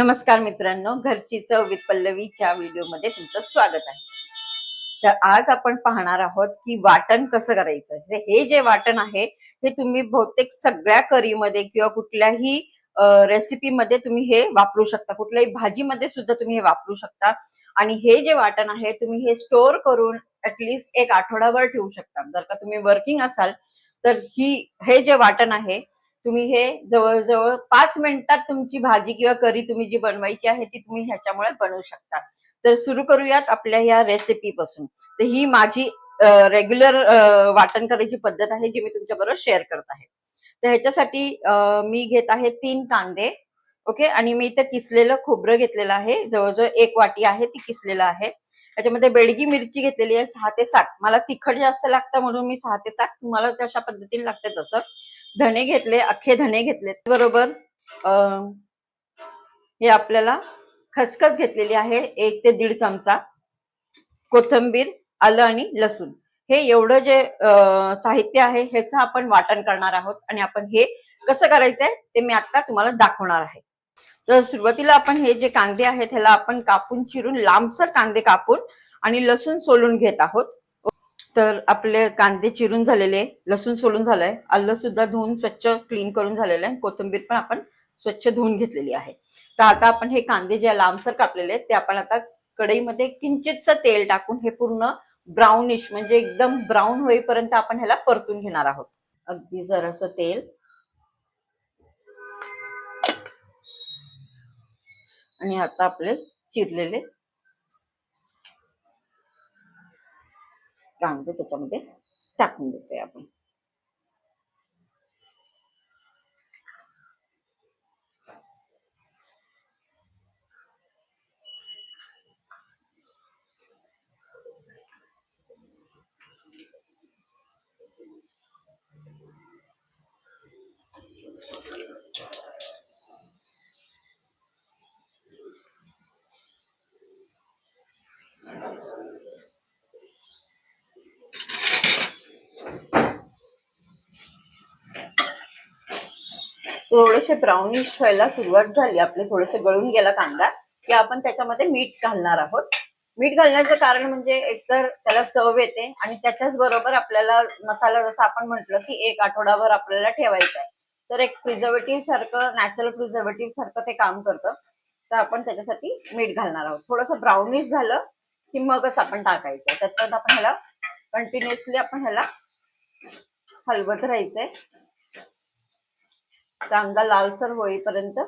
नमस्कार मित्रांनो घरची चव विथ पल्लवीच्या व्हिडिओमध्ये तुमचं स्वागत आहे. तर आज आपण पाहणार आहोत की वाटण कसं करायचं? हे जे वाटण आहे हे तुम्ही बहुतेक सगळ्या करीमध्ये किंवा कुठल्याही रेसिपीमध्ये तुम्ही हे वापरू शकता. कुठल्याही भाजीमध्ये सुद्धा तुम्ही हे वापरू शकता. आणि हे जे वाटण आहे तुम्ही हे स्टोअर करून ऍटलिस्ट एक आठवडाभर ठेवू शकता. जर का तुम्ही वर्किंग असाल तर ही हे जे वाटण आहे तुम्ही हे जवळजवळ पाच मिनिटात तुमची भाजी किंवा करी तुम्ही जी बनवायची आहे ती तुम्ही ह्याच्यामुळे बनवू शकता. तर सुरू करूयात आपल्या या रेसिपी पासून. तर ही माझी रेग्युलर वाटण करायची पद्धत आहे जी मी तुमच्या बरोबर शेअर करत आहे. तर ह्याच्यासाठी मी घेत आहे तीन कांदे ओके? आणि मी इथे किसलेलं खोबरं घेतलेलं आहे. जवळजवळ एक वाटी आहे ती किसलेलं आहे. त्याच्यामध्ये बेडगी मिरची घेतलेली आहे सहा ते सात. मला तिखट जास्त लागतं म्हणून मी सहा ते सात. तुम्हाला अशा पद्धतीने लागते तसं. धणे घेतले अख्खे धणे घेतले बरोबर? हे आपल्याला खसखस घेतलेली आहे एक ते दीड चमचा. कोथंबीर आलं आणि लसूण. हे एवढं जे साहित्य आहे ह्याचं आपण वाटण करणार आहोत आणि आपण हे कसं करायचंय ते मी आता तुम्हाला दाखवणार आहे. तर सुरुवातीला आपण हे जे कांदे आहेत ह्याला आपण कापून चिरून लांबसर कांदे कापून आणि लसूण सोलून घेत आहोत. तर आपले कांदे चिरून झालेले लसूण सोलून झालंय. आलं सुद्धा धुवून स्वच्छ क्लीन करून झालेलं आहे. कोथिंबीर पण आपण स्वच्छ धुवून घेतलेली आहे. तर आता आपण हे कांदे जे लांबसर कापलेले आहेत ते आपण आता कढईमध्ये किंचितचं तेल टाकून हे पूर्ण ब्राउनिश म्हणजे एकदम ब्राऊन होईपर्यंत आपण ह्याला परतून घेणार आहोत. अगदी जरासं तेल. आणि आता आपले चिरलेले कांदे त्याच्यामध्ये टाकून देतोय आपण थोडेसे ब्राउनिश व्हायला सुरुवात झाली. आपले थोडेसे गळून गेला कांदा की आपण त्याच्यामध्ये मीठ घालणार आहोत. मीठ घालण्याचं कारण म्हणजे एकतर त्याला चव येते आणि त्याच्याच बरोबर आपल्याला मसाला जसा आपण म्हटलं की एक आठवडाभर आपल्याला ठेवायचा आहे. तर एक प्रिझर्वेटिव्ह सारखं नॅचरल प्रिझर्वेटिव्ह सारखं ते काम करतं. तर आपण त्याच्यासाठी मीठ घालणार आहोत. थोडंसं ब्राउनिश झालं की मगच आपण टाकायचं. त्याच्यात आपण ह्याला कंटिन्युअसली आपण ह्याला हलवत राहायचंय. कांदा लालसर होईपर्यंत.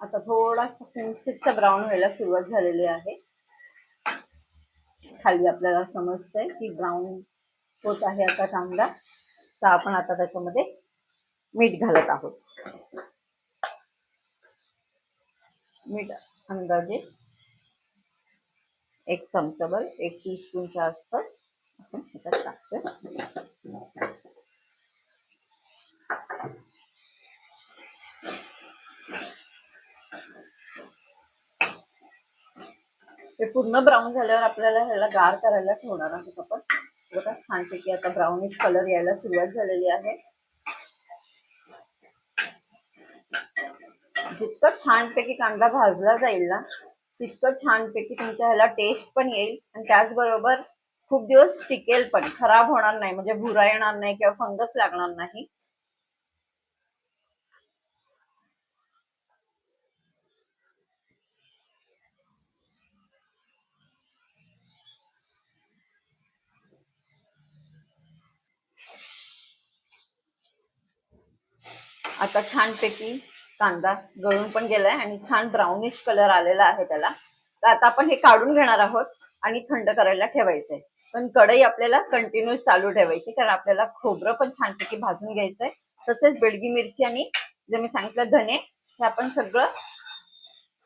आता थोडासा किंचितचा ब्राऊन व्हायला सुरुवात झालेली आहे. खाली आपल्याला समजतंय की ब्राऊन होत आहे आता कांदा. तर आपण आता त्याच्यामध्ये मीठ घालत आहोत. मीठ अंदाजे एक चमचाभर एक टी स्पूनच्या आसपास. आपण ह्याच्यात टाकतोय. ते पूर्ण ब्राऊन झाल्यावर आपल्याला ह्याला गार करायला ठेवणार आहोत आपण बघा छानपैकी आता ब्राऊनिश कलर यायला सुरुवात झालेली आहे जितकं छानपैकी कांदा भाजला जाईल ना तितकं छानपैकी तुमच्या ह्याला टेस्ट पण येईल आणि त्याचबरोबर खूप दिवस टिकेल पण खराब होणार नाही म्हणजे भुरा येणार नाही किंवा फंगस लागणार नाही. आता छानपैकी कांदा गळून पण गेलाय आणि छान ब्राउनिश कलर आलेला आहे त्याला. तर आता आपण हे काढून घेणार आहोत आणि थंड करायला ठेवायचंय. पण कढई आपल्याला कंटिन्यू चालू ठेवायची कारण आपल्याला खोबरं पण छानपैकी भाजून घ्यायचंय. तसेच बेडगी मिरची आणि जे मी सांगितलं धने हे आपण सगळं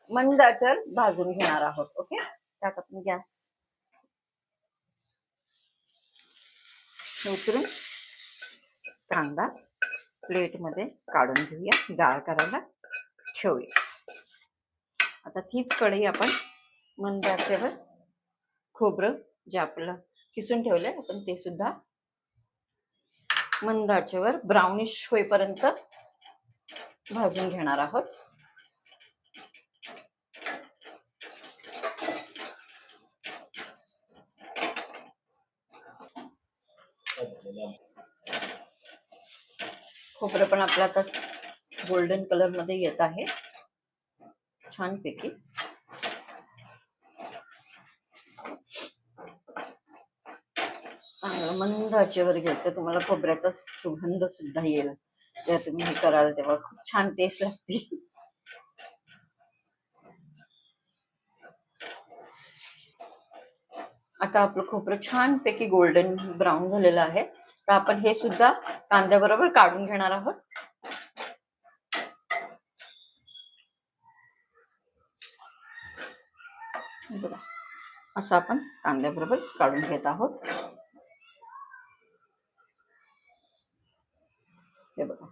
मंदाचर भाजून घेणार आहोत ओके? त्यात आपण गॅस उतरून कांदा प्लेटमध्ये काढून घेऊया. गाळ करायला ठेवूया. आता तीच कढई आपण मंद आचेवर खोबरं जे आपलं किसून ठेवलंय आपण ते सुद्धा मंद आचेवर ब्राउनिश होईपर्यंत भाजून घेणार आहोत. खोबरं पण आपलं आता गोल्डन कलरमध्ये येत आहे. छानपैकी. चांगलं मंद आचेवर घ्यायचं. तुम्हाला खोबऱ्याचा सुगंध सुद्धा येईल. जेव्हा तुम्ही हे कराल तेव्हा खूप छान टेस्ट लागते. आता आपलं खोबरं छानपैकी गोल्डन ब्राऊन झालेलं आहे. तर आपण हे सुद्धा कांद्याबरोबर काढून घेणार आहोत. बघा असं आपण कांद्याबरोबर काढून घेत आहोत. हे बघा.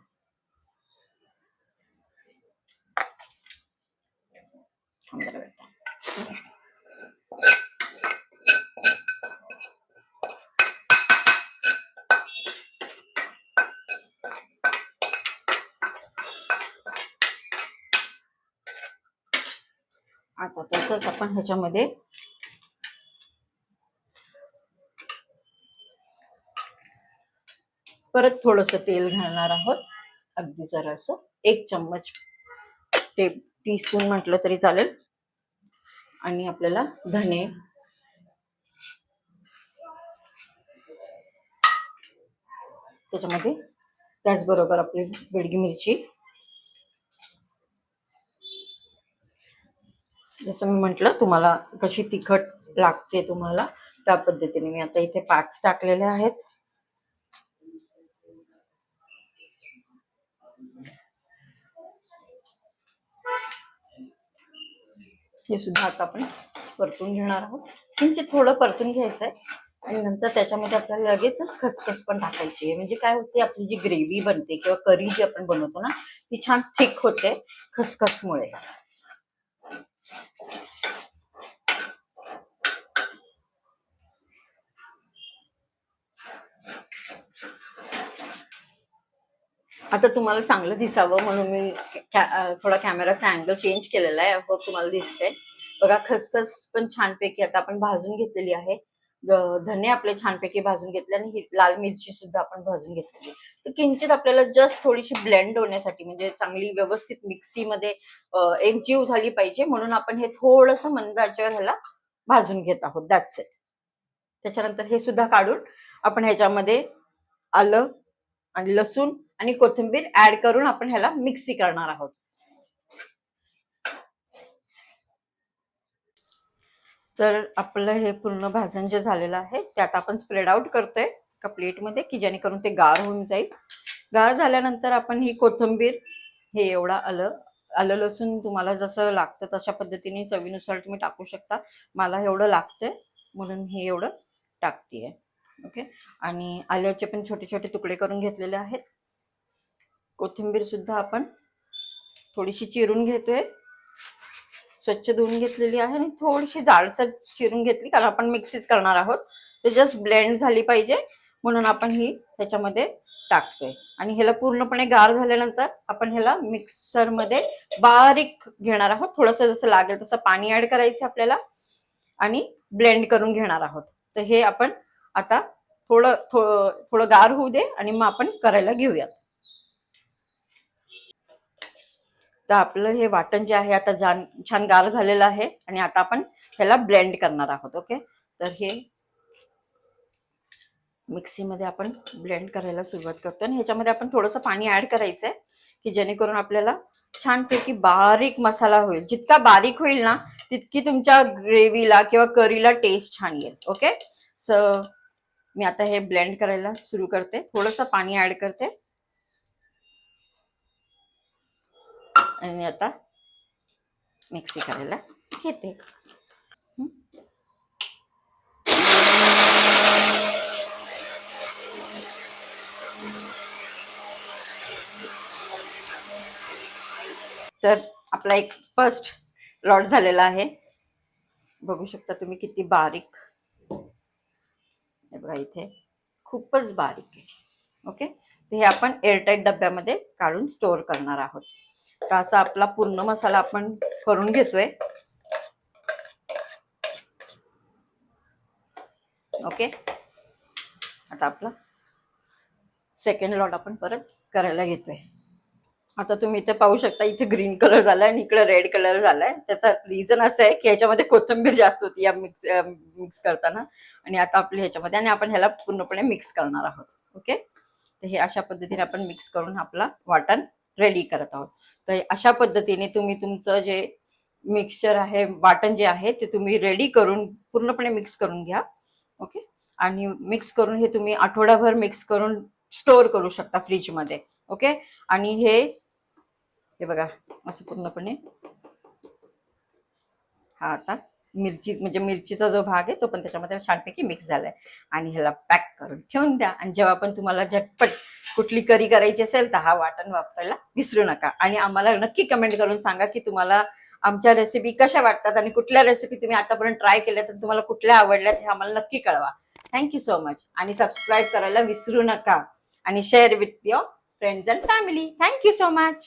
आता तसंच आपण ह्याच्यामध्ये परत थोडस तेल घालणार आहोत. अगदी जरासं. एक चम्मच टे टी स्पून म्हटलं तरी चालेल. आणि आपल्याला धने. त्याच्यामध्ये त्याचबरोबर आपली बेडगी मिरची. जसं मी म्हटलं तुम्हाला कशी तिखट लागते तुम्हाला त्या पद्धतीने. मी आता इथे पाच टाकलेले आहेत. हे सुद्धा आता आपण परतून घेणार आहोत. किंचित थोडं परतून घ्यायचंय. आणि नंतर त्याच्यामध्ये आपल्याला लगेचच खसखस पण टाकायची आहे. म्हणजे काय होते आपली जी ग्रेव्ही बनते किंवा करी जी आपण बनवतो ना ती छान थिक होते खसखसमुळे. आता तुम्हाला चांगलं दिसावं म्हणून मी कॅ- थोडा कॅमेराचा अँगल चेंज केलेला आहे. होप तुम्हाला दिसतंय. बघा खसखस पण छानपैकी आता आपण भाजून घेतलेली आहे. धने आपले छानपैकी भाजून घेतले आणि लाल मिरची सुद्धा आपण भाजून घेतलेली तर किंचित आपल्याला जस्ट थोडीशी ब्लेंड होण्यासाठी म्हणजे चांगली व्यवस्थित मिक्सीमध्ये एक जीव झाली पाहिजे. म्हणून आपण हे थोडस मंद आचेवर ह्याला भाजून घेत आहोत. दॅट्स इट त्याच्यानंतर हे सुद्धा काढून आपण ह्याच्यामध्ये आलं आणि लसूण आणि कोथिंबीर ऍड करून आपण ह्याला मिक्सी करणार आहोत. तर आपलं हे पूर्ण भाजण जे झालेलं आहे त्यात आपण स्प्रेड आउट करतोय एका प्लेटमध्ये की जेणेकरून ते गार होऊन जाईल. गार झाल्यानंतर आपण ही कोथिंबीर हे एवढा आलं आलं लसूण तुम्हाला जसं लागतं तशा पद्धतीने चवीनुसार तुम्ही टाकू शकता. मला एवढं लागतंय म्हणून हे एवढं टाकतीये. ओके? आणि आल्याचे पण छोटे छोटे तुकडे करून घेतलेले आहेत. कोथिंबीर सुद्धा आपण थोडीशी चिरून घेतोय. स्वच्छ धुवून घेतलेली आहे आणि थोडीशी जाडसर चिरून घेतली कारण आपण मिक्सीच करणार आहोत. ते जस्ट ब्लेंड झाली पाहिजे म्हणून आपण ही त्याच्यामध्ये टाकतोय. आणि ह्याला पूर्णपणे गार झाल्यानंतर आपण ह्याला मिक्सरमध्ये बारीक घेणार आहोत. थोडंसं जसं लागेल तसं पाणी ऍड करायचं आपल्याला आणि ब्लेंड करून घेणार आहोत. तर हे आपण आता थोडं थो- थोडं गार होऊ दे आणि मग आपण करायला घेऊयात. तर आपलं हे वाटण जे आहे आता जान छान गार झालेलं आहे आणि आता आपण ह्याला ब्लेंड करणार आहोत ओके तर हे मिक्सीमध्ये आपण ब्लेंड करायला सुरुवात करतो आणि ह्याच्यामध्ये आपण थोडंसं पाणी ऍड करायचंय की जेणेकरून आपल्याला छानपैकी बारीक मसाला होईल. जितका बारीक होईल ना तितकी तुमच्या ग्रेव्हीला किंवा करीला टेस्ट छान येईल ओके सो मी आता हे ब्लेंड करायला सुरू करते. थोडंसं पाणी ऍड करते. आणि आता मिक्सी करायला घेते तर आपला एक फर्स्ट लॉट झालेला आहे. बघू शकता तुम्ही किती बारीक. हे बघा इथे खूपच बारीक आहे. ओके तर हे आपण एअरटाईट डब्यामध्ये काढून स्टोअर करणार आहोत. तर असा आपला पूर्ण मसाला आपण करून घेतोय. ओके आता आपला सेकंड लॉट आपण परत करायला घेतोय. आता तुम्ही इथे पाहू शकता इथे ग्रीन कलर झालाय आणि इकडे रेड कलर झालाय. त्याचा रिझन असं आहे की ह्याच्यामध्ये कोथिंबीर जास्त होती या मिक्स मिक्स करताना. आणि आता आपली ह्याच्यामध्ये आणि आपण ह्याला पूर्णपणे मिक्स करणार आहोत. ओके तर हे अशा पद्धतीने आपण मिक्स करून आपला वाटण रेडी करत आहोत. तर अशा पद्धतीने तुम्ही तुमचं जे मिक्सचर आहे वाटण जे आहे ते तुम्ही रेडी करून पूर्णपणे मिक्स करून घ्या. ओके आणि मिक्स करून हे तुम्ही आठवडाभर मिक्स करून स्टोअर करू शकता फ्रीजमध्ये ओके आणि हे हे बघा असं पूर्णपणे. हा आता मिरची म्हणजे मिरचीचा जो भाग आहे तो पण त्याच्यामध्ये छानपैकी मिक्स झालाय. आणि ह्याला पॅक करून ठेवून द्या. आणि जेव्हा पण तुम्हाला झटपट कुठली करी करायची असेल तर हा वाटण वापरायला विसरू नका. आणि आम्हाला नक्की कमेंट करून सांगा की तुम्हाला आमच्या रेसिपी कशा वाटतात आणि कुठल्या रेसिपी तुम्ही आतापर्यंत ट्राय केल्या तर तुम्हाला कुठल्या आवडल्यात हे आम्हाला नक्की कळवा. थँक्यू सो मच आणि सबस्क्राईब करायला विसरू नका. आणि share with your friends and family thank you so much